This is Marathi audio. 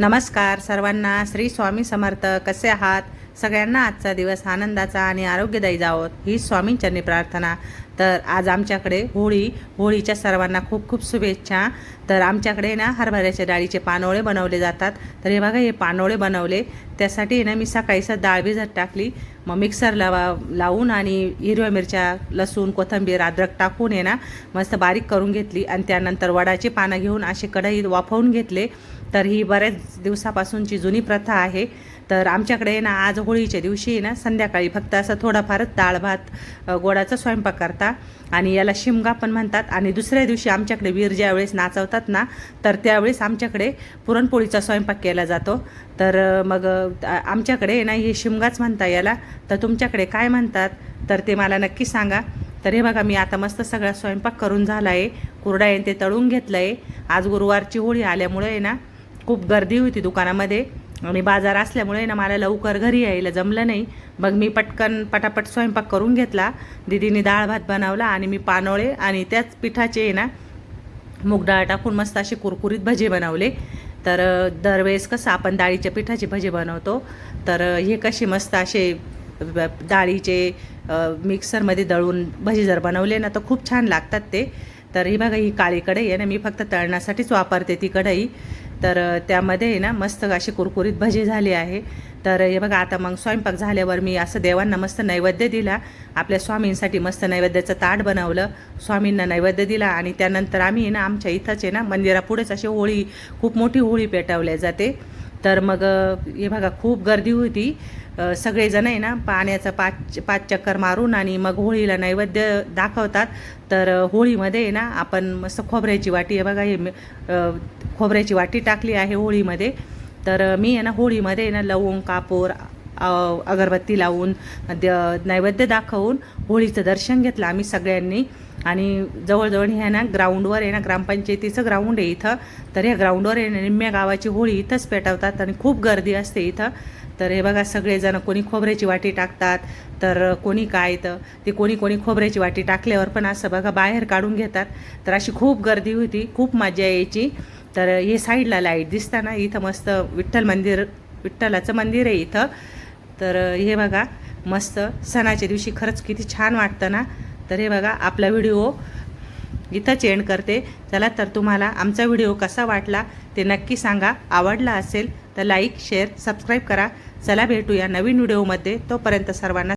नमस्कार सर्वांना. श्री स्वामी समर्थ. कसे आहात? सगळ्यांना आजचा दिवस आनंदाचा आणि आरोग्यदायी जावोत ही स्वामींचरणी प्रार्थना. तर आज आमच्याकडे होळी होळीच्या सर्वांना खूप खूप शुभेच्छा. तर आमच्याकडे ना हरभऱ्याच्या डाळीचे पानोळे बनवले जातात. तर हे बघा हे पानोळे बनवले. त्यासाठी ना मी सकाळीच डाळ भिजत टाकली. मग मिक्सर लावा लावून आणि हिरव्या मिरच्या लसूण कोथिंबीर अद्रक टाकून आहे ना मस्त बारीक करून घेतली. आणि त्यानंतर वडाची पानं घेऊन अशी कढईत वाफवून घेतले. तर ही बऱ्याच दिवसापासूनची जुनी प्रथा आहे. तर आमच्याकडे ना आज होळीच्या दिवशी ना संध्याकाळी फक्त असं थोडाफारच डाळ भात गोडाचा स्वयंपाक करता आणि याला शिमगा पण म्हणतात. आणि दुसऱ्या दिवशी आमच्याकडे वीर ज्यावेळेस नाचवतात ना तर त्यावेळेस आमच्याकडे पुरणपोळीचा स्वयंपाक केला जातो. तर मग आमच्याकडे ना हे शिमगाच म्हणता याला. तर तुमच्याकडे काय म्हणतात? तर ते मला नक्की सांगा. तर हे बघा मी आता मस्त सगळा स्वयंपाक करून झाला आहे कुरडा आहे ते तळून घेतलं आहे आज गुरुवारची होळी आल्यामुळे आहे ना खूप गर्दी होती दुकानामध्ये. आणि बाजार असल्यामुळे ना मला लवकर घरी यायला जमलं नाही. मग मी पटकन पटापट स्वयंपाक करून घेतला. दिदीने डाळ भात बनवला आणि मी पानोळे आणि त्याच पिठाचे आहे ना मूग डाळ टाकून मस्त असे कुरकुरीत भजे बनवले. तर दरवेळेस कसं आपण डाळीच्या पिठाचे भजे बनवतो. तर हे कसे मस्त असे डाळीचे मिक्सरमध्ये दळून भजे जर बनवले ना तर खूप छान लागतात ते. तर ही बघा ही काळी कढई आहे ना मी फक्त तळण्यासाठीच वापरते ती कढई. तर त्यामध्ये आहे ना मस्त अशी कुरकुरीत भजी झाली आहे. तर हे बघा आता मग स्वयंपाक झाल्यावर मी असं देवांना मस्त नैवेद्य दिला. आपल्या स्वामींसाठी मस्त नैवेद्याचं ताट बनवलं. स्वामींना नैवेद्य दिला आणि त्यानंतर आम्ही आहे ना आमच्या इथंच आहे ना मंदिरापुढेच अशी होळी खूप मोठी होळी पेटवल्या जाते. तर मग हे बघा खूप गर्दी होती. सगळेजण आहे ना पाण्याचा पाच पाच चक्कर मारून आणि मग होळीला नैवेद्य दाखवतात. तर होळीमध्ये आहे ना आपण मस्त खोबऱ्याची वाटी आहे बघा हे खोबऱ्याची वाटी टाकली आहे होळीमध्ये. तर मी आहे ना होळीमध्ये आहे ना लवंग कापूर अगरबत्ती लावून द- नैवेद्य दाखवून होळीचं दर्शन घेतलं आम्ही सगळ्यांनी. आणि जवळजवळ ह्या ना ग्राउंडवर आहे ना ग्रामपंचायतीचं ग्राउंड आहे इथं. तर ह्या ग्राउंडवर आहे ना निम्म्या गावाची होळी इथंच पेटवतात आणि खूप गर्दी असते इथं. तर हे बघा सगळेजण कोणी खोबऱ्याची वाटी टाकतात तर कोणी काय तर ते कोणी कोणी खोबऱ्याची वाटी टाकल्यावर पण असं बघा बाहेर काढून घेतात. तर अशी खूप गर्दी होती खूप मजा यायची. तर हे साईडला लाइट दिसताना इथं मस्त विठ्ठल मंदिर विठ्ठलाचं मंदिर आहे इथं. तर हे बघा मस्त सणाच्या दिवशी खरंच किती छान वाटतं ना. तर हे बघा आपला व्हिडिओ इथंच एंड करते. चला तर तुम्हाला आमचा व्हिडिओ कसा वाटला ते नक्की सांगा. आवडला असेल तर लाईक शेअर सबस्क्राईब करा. चला भेटूया नवीन व्हिडिओमध्ये तोपर्यंत सर्वांना